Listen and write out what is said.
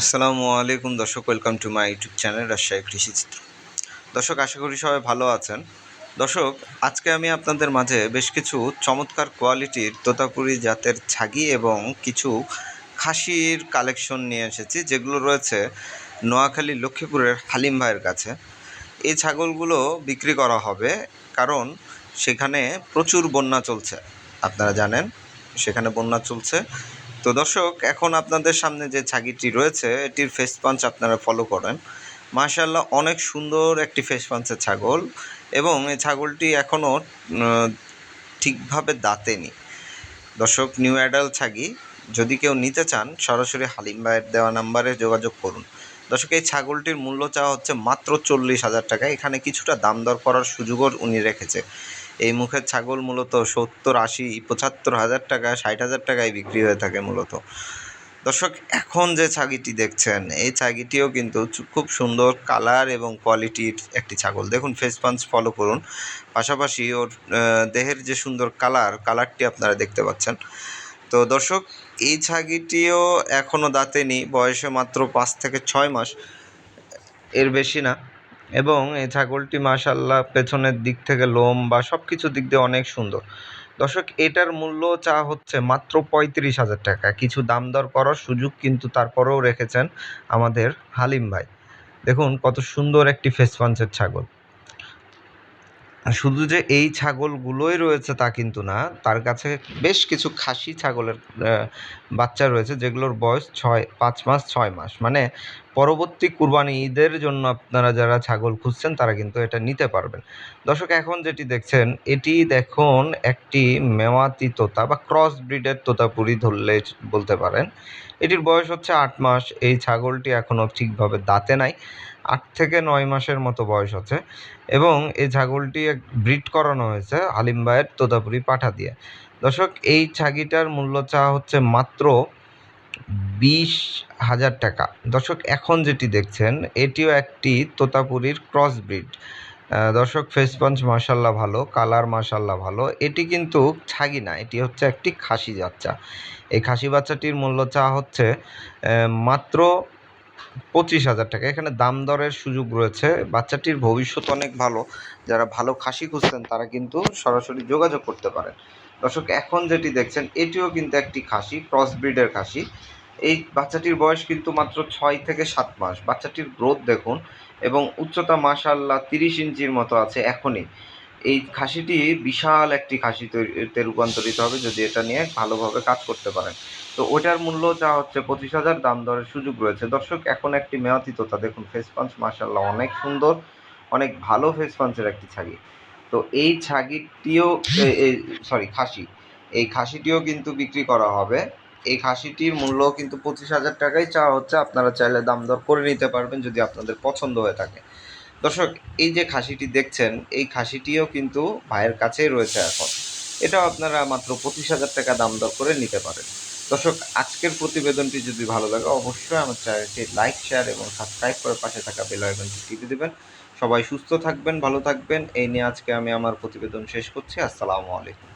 আসসালামু আলাইকুম দর্শক welcome to my YouTube channel Rajshahi কৃষি চিত্র। দর্শক, আশা করি সবাই ভালো আছেন। দর্শক, আজকে আমি আপনাদের মাঝে বেশ কিছু চমৎকার কোয়ালিটির তোতাপুরি জাতের ছাগি এবং কিছু খাসির কালেকশন নিয়ে এসেছি, যেগুলো রয়েছে নোয়াখালী লক্ষ্মীপুরের হালিম ভাইয়ের কাছে। এই ছাগলগুলো বিক্রি করা হবে, কারণ সেখানে প্রচুর বন্যা চলছে। আপনারা জানেন, সেখানে বন্যা চলছে। তো দর্শক, এখন আপনাদের সামনে যে ছাগিটি রয়েছে, এটির ফেস পাঞ্চ আপনারা ফলো করেন। মাশাল্লাহ অনেক সুন্দর একটি ফেস পাঞ্চের ছাগল এবং এই ছাগলটি এখনও ঠিকভাবে দাঁতেনি। দর্শক নিউ অ্যাডাল ছাগি, যদি কেউ নিতে চান, সরাসরি হালিম ভাইয়ের দেওয়া নাম্বারে যোগাযোগ করুন। দর্শক, এই ছাগলটির মূল্য চাওয়া হচ্ছে মাত্র চল্লিশ হাজার টাকা। এখানে কিছুটা দাম দর করার সুযোগও উনি রেখেছে। এই মুখের ছাগল মূলত সত্তর, আশি, পঁচাত্তর হাজার টাকা, ষাট হাজার টাকায় বিক্রি হয়ে থাকে মূলত। দর্শক, এখন যে ছাগিটি দেখছেন, এই ছাগিটিও কিন্তু খুব সুন্দর কালার এবং কোয়ালিটির একটি ছাগল। দেখুন ফেস পাঞ্চ ফলো করুন। পাশাপাশি ওর দেহের যে সুন্দর কালার, কালারটি আপনারা দেখতে পাচ্ছেন। তো দর্শক, এই ছাগিটিও এখনও দাঁতেনি, বয়সে মাত্র পাঁচ থেকে ছয় মাস। এর বেশি না। এবং এই ছাগলটি মাশাল্লাহ পেছনের দিক থেকে লোম বা সব কিছু দিক দিয়ে অনেক সুন্দর। দর্শক, এটার মূল্য চা হচ্ছে মাত্র পঁয়ত্রিশ হাজার টাকা। কিছু দাম দর করার সুযোগ কিন্তু তারপরেও রেখেছেন আমাদের হালিম ভাই। দেখুন কত সুন্দর একটি ফেস পাঞ্চের ছাগল। শুধু যে এই ছাগলগুলোই রয়েছে তা কিন্তু না, তার কাছে বেশ কিছু খাসি ছাগলের বাচ্চা রয়েছে যেগুলোর বয়স ছয়, পাঁচ মাস, ছয় মাস। মানে পরবর্তী কুরবানি ঈদের জন্য আপনারা যারা ছাগল খুঁজছেন তারা কিন্তু এটা নিতে পারবেন। দর্শক, এখন যেটি দেখছেন, এটি দেখুন একটি মেওয়াতি তোতা বা ক্রস ব্রিডের তোতাপুরি ধরলে বলতে পারেন। এটির বয়স হচ্ছে আট মাস, এই ছাগলটি এখনও ঠিকভাবে দাঁতে নাই। আট থেকে নয় মাসের মতো বয়স আছে এবং এই ছাগলটি এক ব্রিড করানো হয়েছে হালিম ভাইয়ের তোতাপুরি পাঠা দিয়ে। দর্শক, এই ছাগিটার মূল্য চাওয়া হচ্ছে মাত্র বিশ হাজার টাকা। দর্শক, এখন যেটি দেখছেন, এটিও একটি তোতাপুরির ক্রস ব্রিড। দর্শক ফেস পাঞ্চ মাসাল্লাহ ভালো কালার মাসাল্লাহ ভালো। এটি কিন্তু ছাগি না, এটি হচ্ছে একটি খাসি বাচ্চা। এই খাসি বাচ্চাটির মূল্য চাওয়া হচ্ছে মাত্র পঁচিশ হাজার টাকা। এখানে দাম দরের সুযোগ রয়েছে। বাচ্চাটির ভবিষ্যৎ অনেক ভালো। যারা ভালো খাসি খুঁজছেন, তারা কিন্তু সরাসরি যোগাযোগ করতে পারেন। দর্শক, এখন যেটি দেখছেন, এটিও কিন্তু একটি খাসি ক্রস ব্রিডের খাসি। এই বাচ্চাটির বয়স কিন্তু মাত্র ছয় থেকে সাত মাস। বাচ্চাটির গ্রোথ দেখুন এবং উচ্চতা মাশাল্লাহ তিরিশ ইঞ্চির মতো আছে এখনই। এই খাসিটি বিশাল একটি খাসি তৈরিতে রূপান্তরিত হবে যদি এটা নিয়ে ভালোভাবে কাজ করতে পারেন। তো ওটার মূল্য যা হচ্ছে পঁচিশ হাজার, দাম দরের সুযোগ রয়েছে। দর্শক, এখন একটি মেয়াতি তোতা। দেখুন ফেস পাঞ্চ মার্শাল্লাহ অনেক সুন্দর, অনেক ভালো ফেস পাঞ্চের একটি ছাগি। তো এই ছাগিটিও সরি খাসি। এই খাসিটিও কিন্তু বিক্রি করা হবে। এই খাসিটির মূল্য কিন্তু পঁচিশ হাজার টাকাই। চাওয়া হচ্ছে, আপনারা চাইলে দাম দর করে নিতে পারবেন যদি আপনাদের পছন্দ হয়ে থাকে। দর্শক, এই যে খাসিটি দেখছেন, এই খাসিটিও কিন্তু ভাইয়ের কাছেই রয়েছে এখন। এটাও আপনারা মাত্র পঁচিশ হাজার টাকা দাম দর করে নিতে পারেন। দর্শক, আজকের প্রতিবেদনটি যদি ভালো লাগে, অবশ্যই আমার চ্যানেলটি লাইক, শেয়ার এবং সাবস্ক্রাইব করে পাশে থাকা বেল আইকনটি টিপে দেবেন। সবাই সুস্থ থাকবেন, ভালো থাকবেন। এই নিয়ে আজকে আমি আমার প্রতিবেদন শেষ করছি। আসসালামু আলাইকুম।